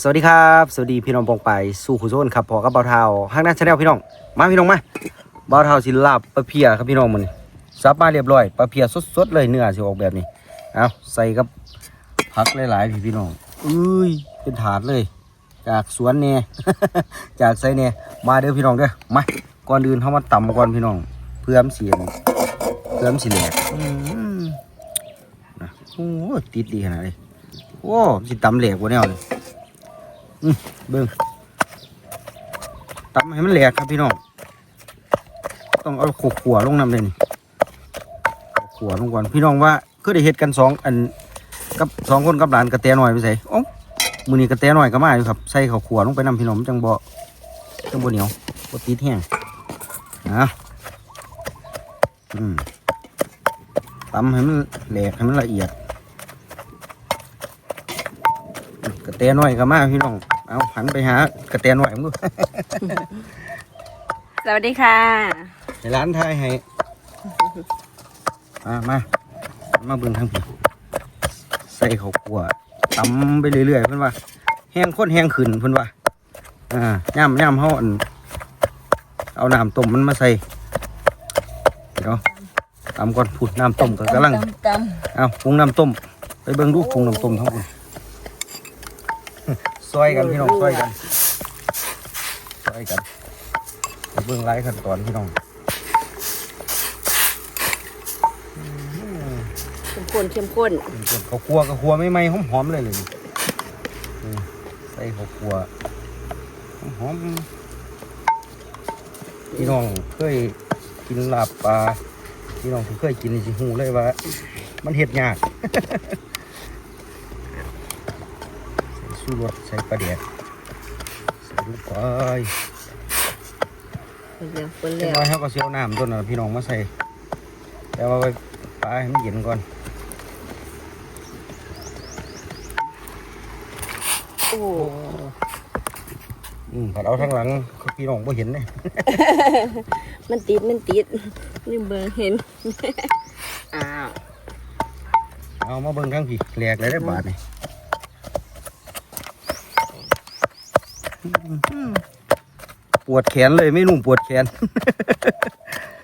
สวัสดีครับ สวัสดีพี่น้องปองไปสู่ขุโซนครับพอกับเบาเทาห้างหน้าชาแนลพี่น้อง มาพี่น้องมาเบาเทาสิลาบปลาเพียครับพี่น้องมันซับมาเรียบร้อยปลาเพียสดๆเลยเนื้อสิออกแบบนี้เอาใส่กับผักหลายๆพี่พี่น้องอุ้ยเป็นถาดเลย จากสวนเนี่ยจากไซเนี่ยมาเด้อพี่น้องเด้อมาก่อนอื่นเขามาต่ำมาก่อนพี่น้อง เพื่อมเสียงเพื่อมสิแหลกอืมนะโอ้ติดดีขนาดนี้โอ้สิตำแหลกกว่าแนวเลยอืม เบิ้งตำให้มันแหลกครับพี่น้อง ต้องเอาขวขัวลงน้ำเลยนี่ขัวลงก่อน พี่น้องว่าก็ได้เฮ็ดกันสองอันกับสองคนกับหลานกระแตหน่อยไปใส่อ๋อมือนี้กระแตหน่อยก็มาอยู่ครับ ใส่ข้าวขัวลงไปน้ำพี่น้องมันจังบ่จังบ่เหนียวบ่ติดแห้งนะอืมตำให้มันแหลกให้มันละเอียดกระแตน้อยก็มาพี่น้อง เอาหันไปหากระแตน้อยมึงสวัสดีค่ะในร้านไทยให้มามามาเบิ่งทางพี่ใส่ข้าวคั่วตำไปเรื่อยๆเพิ่นว่าแห้งข้นแห้งขึ้นเพิ่นว่าอ่าย่ำย่ำเฮาอันเอาน้ำต้มมันมาใส่เดี๋ยวตำก่อนพูดน้ำต้มก็กำลังตเอาปรุงน้ำต้มไปเบิ่งดูปรุงน้ำต้มทั้งหมด ซอยกันพี่น้องซอยกันซอยกันไปเบิ่งไล่ขั้นตอนพี่น้องเข้มข้นเข้มข้นส่วนข้าวคั่วกับคั่วไม่ไหมหอมหอมๆเลยเลยนี่นี่ใส่ข้าวคั่วหอมๆพี่น้องเคยกินลาบปลาพี่น้องที่เคยกินนี่สิหูเลยว่า มันเห็ดยาก ใส่สู้รสใส่ปลาแดกใส่ลูกไปเดี๋ยวคนเรีแล้ยวบร้อยเขาก็เสียวน้ำต้นน่ะพี่น้องมาใส่แต่ว่าไปปลาให้มันเย็นก่อน โอ้อืมผัดเอาทั้งหลังพี่น้องไ่เห็นเลยมันติดมันติดนี่เบิ่งเห็น อ้าว เอามาเบิ่งทั้งพี่แหลกเลยได้บาทนี่ ปวดแขนเลยไม่นุ่มปวดแขน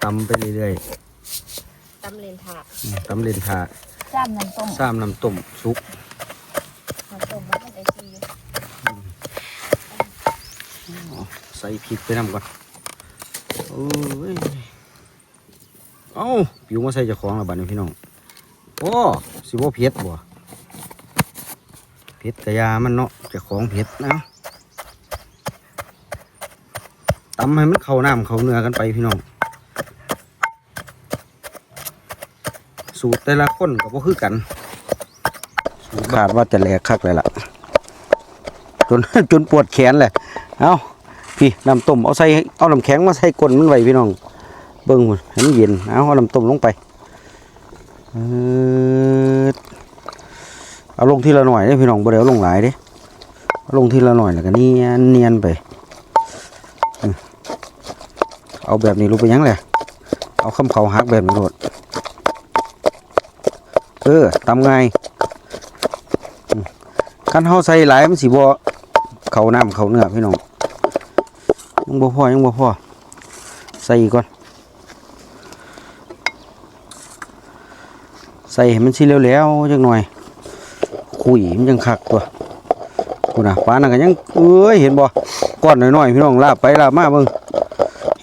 ตำไปเรื่อยตำเลนถาๆอืมตำเลนทาจ้ามน้ำต้มซ้ำน้ำต้มซุปน้ำต้มมันก็ได้ซีใส่พริกไปนำก่อนโอ้ยเอ้าปิวมาใส่เจ้าของและบาดนี้พี่น้องโอ้สิบ่เผ็ดบ่เผ็ดกะยามันเนาะเจ้าของเผ็ดนะ ตำให้มันเข้าน้ำเข้าเนื้อกันไปพี่น้อง สูตรแต่ละคนก็บ่คือกัน สูตรขาดว่าจะแหลกคักเลยล่ะ จนจนปวดแขนเลยเอาพี่น้ำต้มเอาใส่เอาน้ำแข็งมาใส่ก้นมันไว้พี่น้อง เบิ่งมันให้มันเย็นเอาเอาน้ำต้มลงไปเออเอาลงทีละหน่อยเด้พี่น้องบ่ได้เอาลงหลายเด้เอาลงทีละหน่อยแล้วก็เนียนเนียนไป เอาแบบนี้รู้ไปยังแหละเอาคำเขาหักแบบนี้โลดเออตำไงายอืมคันเฮาใส่หลายมันสิบ่เขาน้ำเขาเนื้อพี่น้องยังบ่พอยังบ่พอใส่อีกก่อน ใส่ให้มันสิเร็วๆจังหน่อย คุยมันยังคักตัวกูน่ะปลานั่นก็ยังเอ้ยเห็นบ่ก้อนน้อยๆพี่น้องลาบไปลาบมาเบิ่ง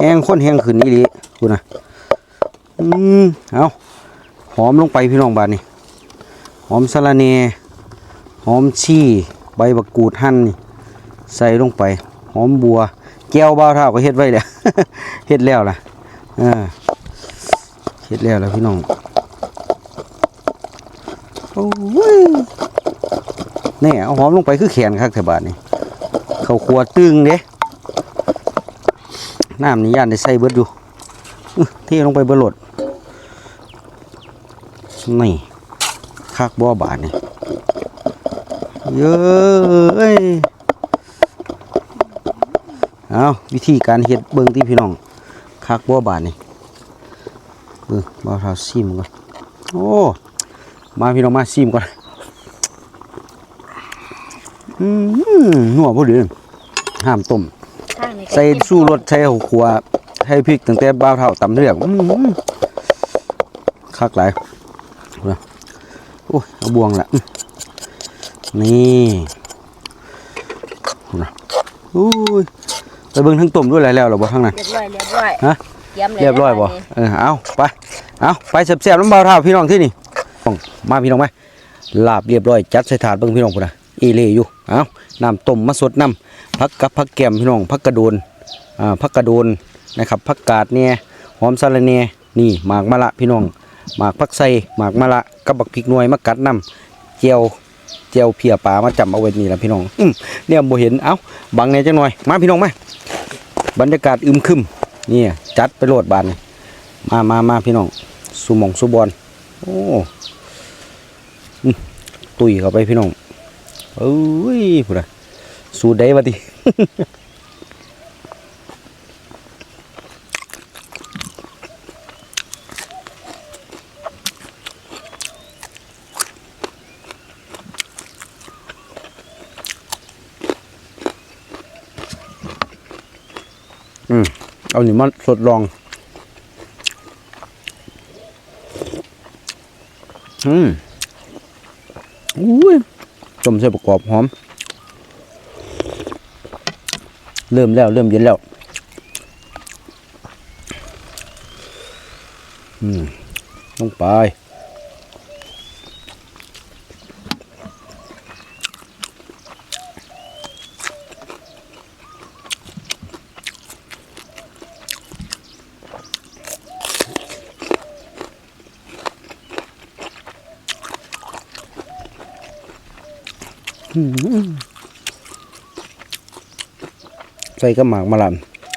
ห้งข้นแห้งขึ้นอีหลีกูนะอืมเอาหอมลงไปพี่น้องบาดนี้หอมสะระเนหอมชีใบบักกูดหั่นนี่ใส่ลงไปหอมบัวแก้วบ้าเท่าก็เฮ็ดไว้แล้วเฮ็ดแล้วล่ะอ่าเฮ็ดแล้วล่ะพี่น้องโอ้ยนี่เอาหอมลงไปคือแขนคักแถวบ้านนี่เขาขวดตึงเด้ น้ำนี่ย่านได้ใส่เบิดอยู่อื้อเทลงไปเบิดหลดนี่คักบ่อบาทนี่เยอะเอ้ยเอาวิธีการเฮ็ดเบิ่งที่พี่น้องคักบ่อบาทนี่เบิ่งบ่าวเท้าซิมก่อนโอ้มาพี่น้องมาซิมก่อนอืมนัวพอดีห้ามต้ม นก็ใส่สู้รสใส่หัวขัวให้พริกตั้งแต่บ้าวเท่าตำเรียกอื้อหือคักหลายเอาละโอ้ยเอาบวงละอื้อนี่เอาละโอ้ยไปเบิ่งทั้งต้มด้วยอะไรแล้วเหรอบ่ทั้งนั้นเรียบร้อยเรียบร้อยฮะเตรียมเลยเรียบร้อยบ่นะเออเอาไปเอาไปเสียบๆน้ำเบาเท่าพี่น้องที่นี่ต้องมาพี่น้องไหมลาบเรียบร้อยจัดใส่ถาดเบิ่งพี่น้องพุ่นน่ะอีเล่อยู่ เอาน้ำต้มมาสดน้ำผักกับผักแกมพี่น้องผักกระโดนอ่าผักกระโดนนะครับผักกาดเนี่ยหอมสะระแหน่นี่หมากมะละพี่น้องหมากผักไส่หมากมะละกับบักพริกหน่วยมากัดน้ำเจียวเจียวเพียปลามาจับเอาไว้นี่ละพี่น้องอืมเนี่ยบ่เห็นเอ้าบังแหน่ยจังหน่อยมาพี่น้องมาบรรยากาศอึมครึมนี่จัดไปโหลดบานมามามาพี่น้องสุมองสุบอลโอ้ตุยเข้าไปพี่น้อง เอ้ยพูดอะสูดได้วะดิอืมเอาหนิมันสดลอง อืมอุ้ย จมใส่ประกอบหอม เริ่มแล้วเริ่มเย็นแล้ว อืมลงไป ใส่กระหมากมาลัน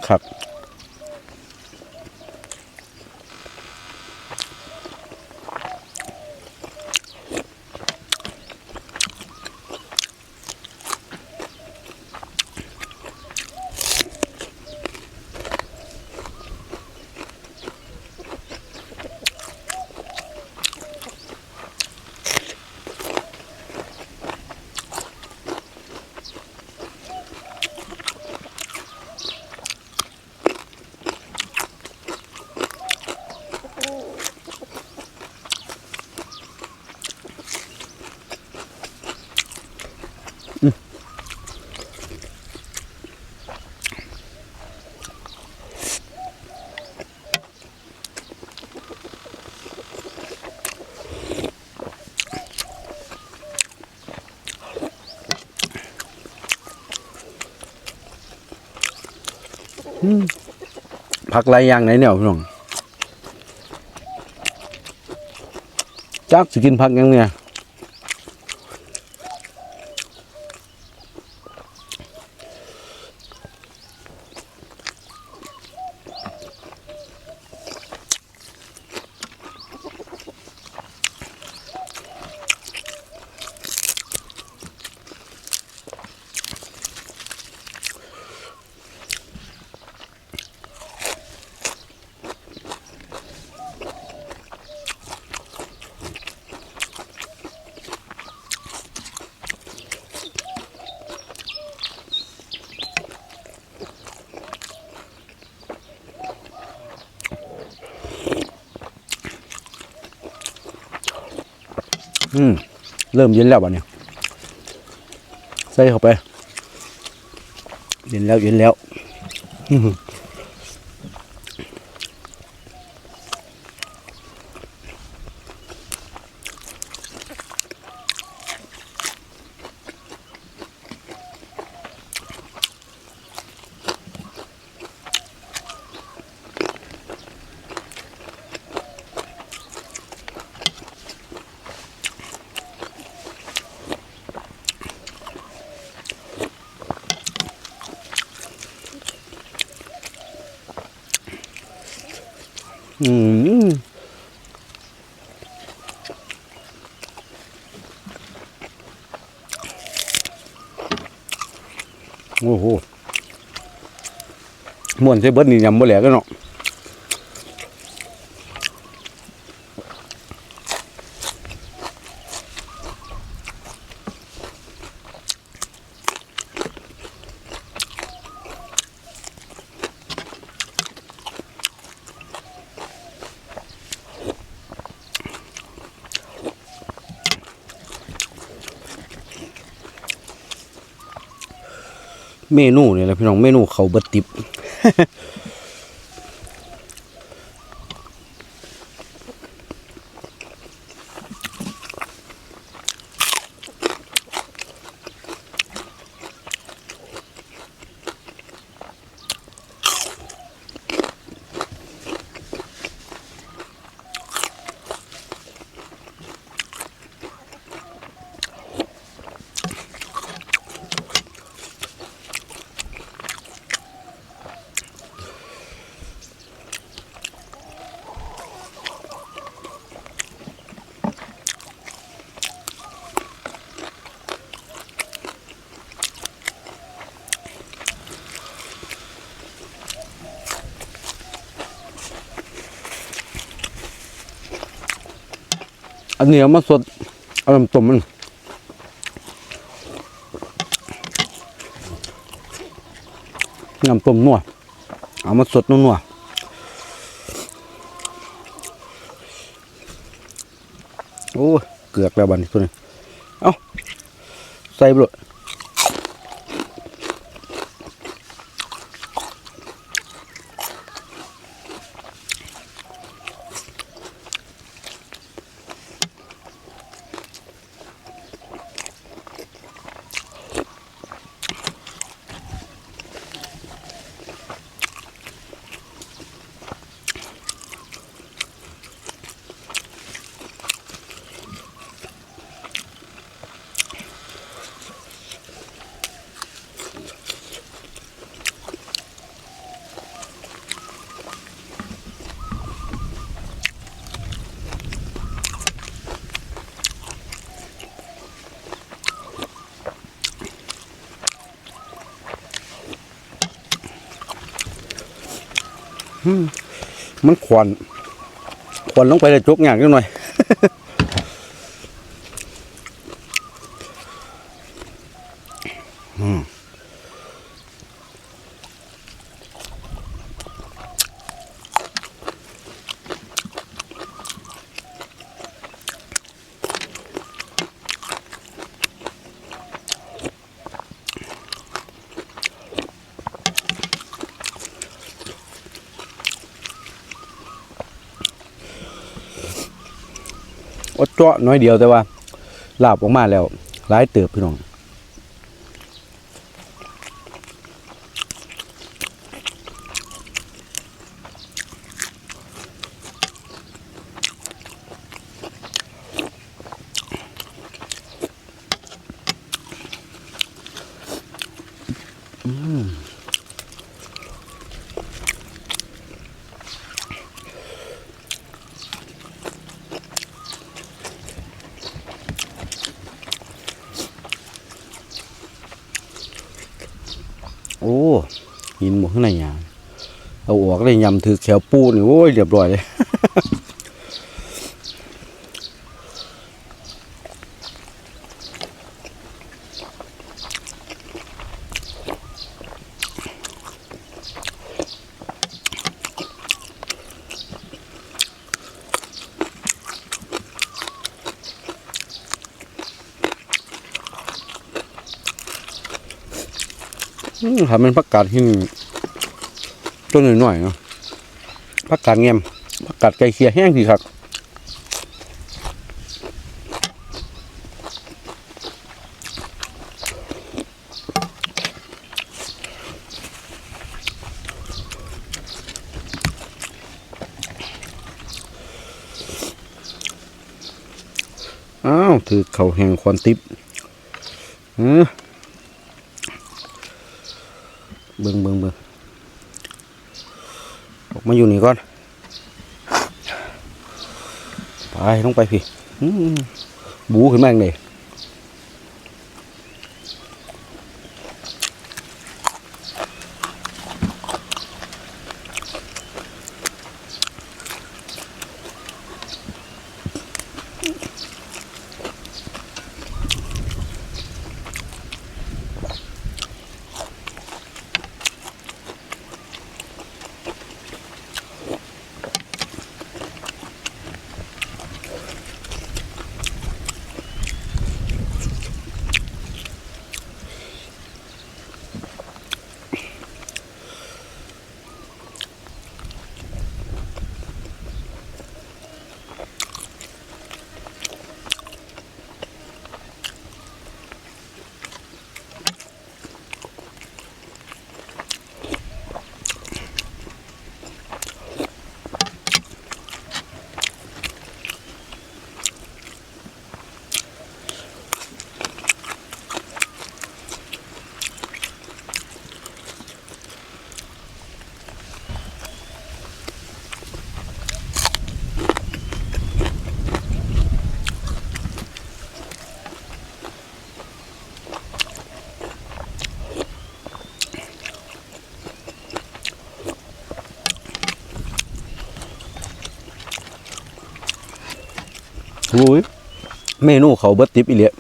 ครับ ผักไรยอย่างไหนเนี่ยพี่น้องจักสิกินผักยังเนี่ย อืมเริ่มเย็นแล้วบ่เนี่ยใส่เข้าไป เย็นแล้วเย็นแล้ว อืม อืมโอ้โหม่วนใส่เบิดนี่ยำบ่แหลกกันเนาะ เมนูนี่แหละพี่น้องเมนูเขาเบิดติบ อันนี้เอามาสดเอาน้ำต้มมันน้ำต้มนัวเอามาสดนัวโอ้เกือกแล้วบันตัวนี้ เอาใส่ไปเลย มันควันควันลงไปเลยจกอย่างนิดหน่อย เจาะน้อยเดียวแต่ว่าลาบออกมาแล้วหลายเติบพี่น้อง โอ้หินหมดข้างในยางเออกได้ยำถือแขวปูนี่โอ้ยเรียบร้อยเลยอืมทำเป็นผักกาดหิ้ง ต้นหน่อยๆเนาะผักกาดเงียมผักกาดไก่เคียแห้งดีครับอ้าวถือเขาแห่งควันติบเออเบิ่งเบิ่งเบิ่งออก มาอยู่นี่ก่อนไปลงไปพี่บูขึ้นมาองเลย อุ้ยเมนูเขาเบิดติบอีเลีย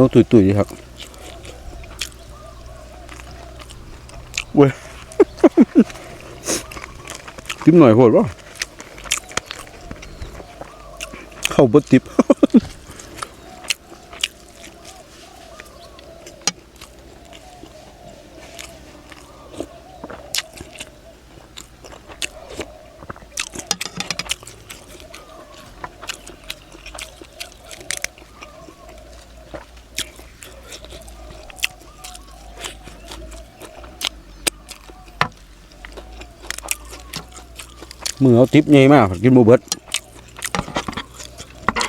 เหนียวตุยๆครับเว้ยกินหน่อยโหดวะเข้าบดติบ มื อเอาทิปใหญ่มากกินโมเบิด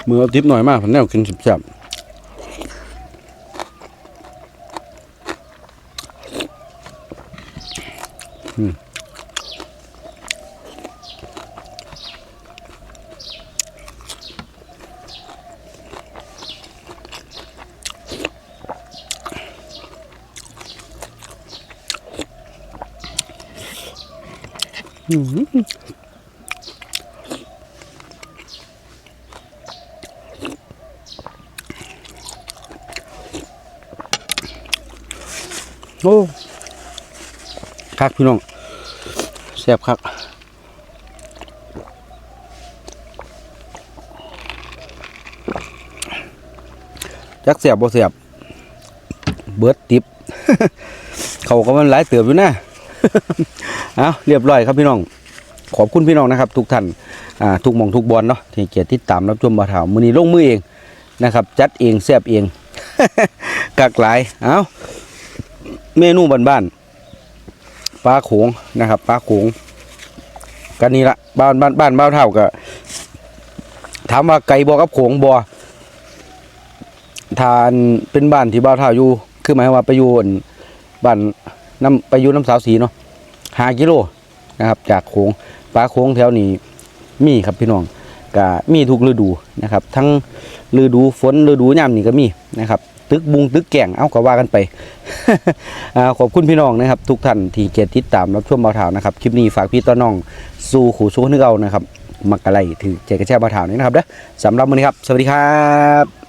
มือเอาทิปหน่อยมากผมแนวกินสิบจับอืม โอ้คักพี่น้องแซ่บคักจักแซ่บบ่แซ่บเบิดติบ เขาก็มันหลายเติบอยู่นะเอาเรียบร้อยครับพี่น้อง ขอบคุณพี่น้องนะครับ ทุกท่านอ่าทุกมองทุกบอลเนาะที่เกียรติติดตามรับชมบ่าถามื้อนี้ลงมือเองนะครับ จัดเองแซ่บเองกักหลาย เอา เมนูบ้านๆปลาโขงนะครับปลาโขงกันนี่ละบ้านบ้านบ้านบ้าวเท่าก็ถามว่าไก่บ่กับโขงบ่ทานเป็นบ้านที่บ้าวเท่าอยู่ คือหมายว่าไปอยู่บ้านน้ำไปอยู่น้ำสาวสีเนาะห้ากิโลนะครับ จากโขงปลาโขงแถวนี้มีครับพี่น้องก็มีทุกฤดูนะครับ ทั้งฤดูฝนฤดูยามนี่ก็มีนะครับ ตึกบุงตึกแก่งเอาก็ว่ากันไปอขอบคุณพี่น้องนะครับ ทุกท่านที่เกียรติดตามรับชมเบาถาวนะครับคลิปนี้ฝากพี่ต้อนน้องสู่ขู่สู้นึกเอานะครับมักอะไรถือเจกระแช่เบาถาวนี้นะครับเด้อสำหรับวันนี้ครับ สวัสดีครับ